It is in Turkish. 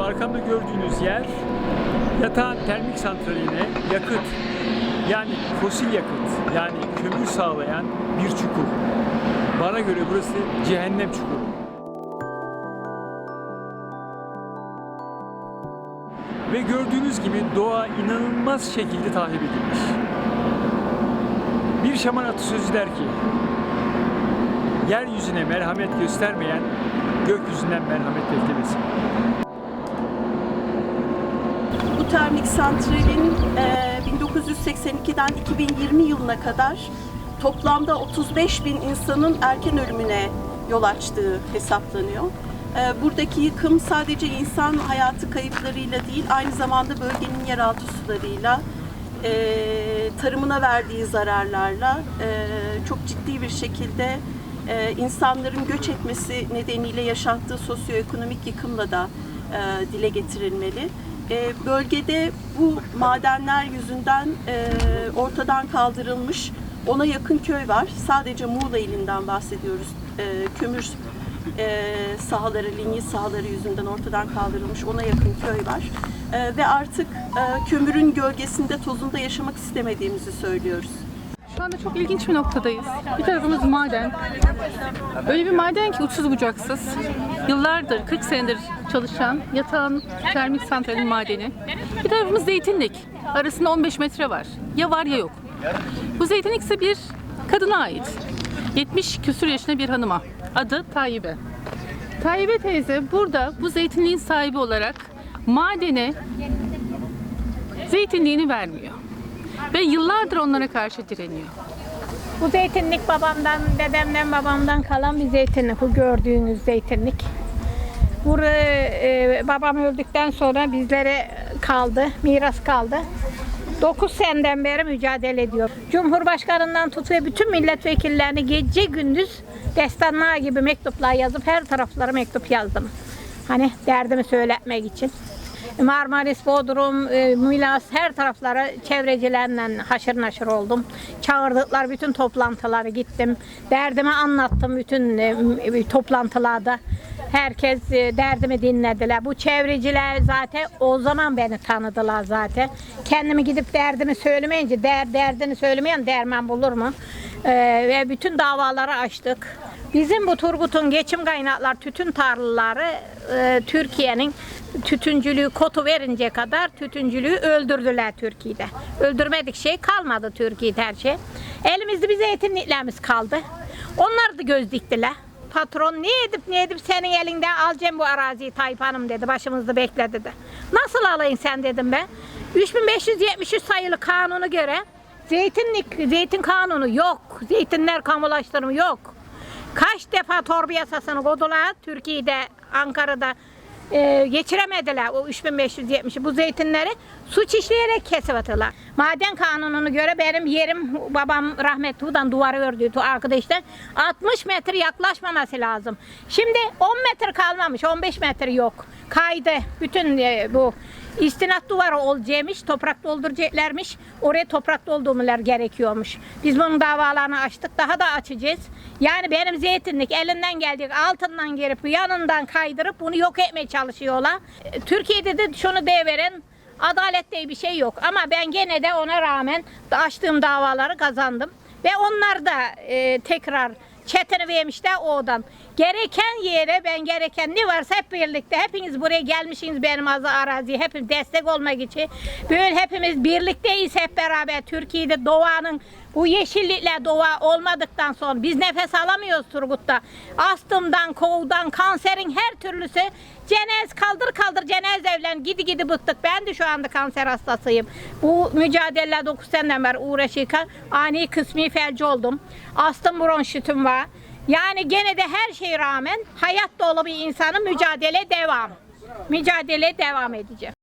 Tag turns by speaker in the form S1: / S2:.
S1: arkamda gördüğünüz yer yatağın termik santraline yakıt yani fosil yakıt yani kömür sağlayan bir çukur. Bana göre burası cehennem çukuru. Ve gördüğünüz gibi doğa inanılmaz şekilde tahrip edilmiş. Bir şaman atasözü der ki, yeryüzüne merhamet göstermeyen gökyüzünden merhamet beklemesin.
S2: Bu termik santralin e, 1982'den 2020 yılına kadar toplamda 35 bin insanın erken ölümüne yol açtığı hesaplanıyor. E, Buradaki yıkım sadece insan hayatı kayıplarıyla değil, aynı zamanda bölgenin yeraltı sularıyla, e, tarımına verdiği zararlarla e, çok ciddi bir şekilde e, insanların göç etmesi nedeniyle yaşattığı sosyoekonomik yıkımla da e, dile getirilmeli. E, bölgede bu madenler yüzünden e, ortadan kaldırılmış ona yakın köy var. Sadece Muğla ilinden bahsediyoruz. E, kömür e, sahaları, linyit sahaları yüzünden ortadan kaldırılmış ona yakın köy var. E, ve artık e, kömürün gölgesinde, tozunda yaşamak istemediğimizi söylüyoruz.
S3: Şu anda çok ilginç bir noktadayız. Bir tarafımız maden. Öyle bir maden ki uçsuz bucaksız. Yıllardır, 40 senedir çalışan yatağın termik santralin madeni. Bir tarafımız zeytinlik. Arasında 15 metre var. Ya var ya yok. Bu zeytinlik ise bir kadına ait. 70 küsur yaşında bir hanıma. Adı Tayibe. Tayibe teyze burada bu zeytinliğin sahibi olarak madene zeytinliğini vermiyor. Ve yıllardır onlara karşı direniyor.
S4: Bu zeytinlik babamdan, dedemden, babamdan kalan bir zeytinlik. Bu gördüğünüz zeytinlik. Burada e, babam öldükten sonra bizlere kaldı, miras kaldı. 9 seneden beri mücadele ediyor. Cumhurbaşkanından tut ve bütün milletvekillerini gece gündüz destanlar gibi mektuplar yazıp her taraflara mektup yazdım. Hani derdimi söyletmek için. Marmaris, Bodrum, e, Milas her taraflara çevrecilerle haşır naşır oldum. Çağırdıklar bütün toplantılara gittim. Derdimi anlattım bütün e, toplantılarda. Herkes e, derdimi dinlediler. Bu çevreciler zaten o zaman beni tanıdılar zaten. Kendimi gidip derdimi söylemeyince der, derdini söylemeyen derman bulur mu? E, ve bütün davaları açtık. Bizim bu Turgut'un geçim kaynaklar tütün tarlaları e, Türkiye'nin tütüncülüğü kotu verinceye kadar tütüncülüğü öldürdüler Türkiye'de. Öldürmedik şey kalmadı Türkiye'de her şey. Elimizde bir zeytinliklerimiz kaldı. Onlar da göz diktiler. Patron ne edip ne edip senin elinden alacağım bu araziyi Tayyip dedi. Başımızda bekle dedi. Nasıl alayım sen dedim ben. 3573 sayılı kanunu göre zeytinlik, zeytin kanunu yok. Zeytinler kamulaştırımı yok. Kaç defa torba yasasını kodular Türkiye'de, Ankara'da e, geçiremediler o 3570'i bu zeytinleri suç işleyerek kesip atıyorlar. Maden kanununu göre benim yerim babam rahmetli buradan duvarı ördüydü arkadaşlar. 60 metre yaklaşmaması lazım. Şimdi 10 metre kalmamış 15 metre yok. Kaydı bütün e, bu İstinat duvarı olacakmış, toprak dolduracaklarmış. Oraya toprak doldurmalar gerekiyormuş. Biz bunun davalarını açtık, daha da açacağız. Yani benim zeytinlik elinden geldik altından gelip yanından kaydırıp bunu yok etmeye çalışıyorlar. E, Türkiye'de de şunu deveren adalet diye bir şey yok. Ama ben gene de ona rağmen açtığım davaları kazandım. Ve onlar da e, tekrar çetini vermişler odan. Gereken yere ben gereken ne varsa hep birlikte hepiniz buraya gelmişsiniz benim az araziye hepimiz destek olmak için. Böyle hepimiz birlikteyiz hep beraber Türkiye'de doğanın bu yeşillikle doğa olmadıktan sonra biz nefes alamıyoruz Turgut'ta. Astımdan, kovdan, kanserin her türlüsü cenez kaldır kaldır cenez evlen gidi gidi bıktık. Ben de şu anda kanser hastasıyım. Bu mücadele 9 seneden beri uğraşırken ani kısmi felci oldum. Astım bronşitim var. Yani gene de her şeye rağmen hayat dolu bir insanın mücadele devam. Mücadele devam edeceğim.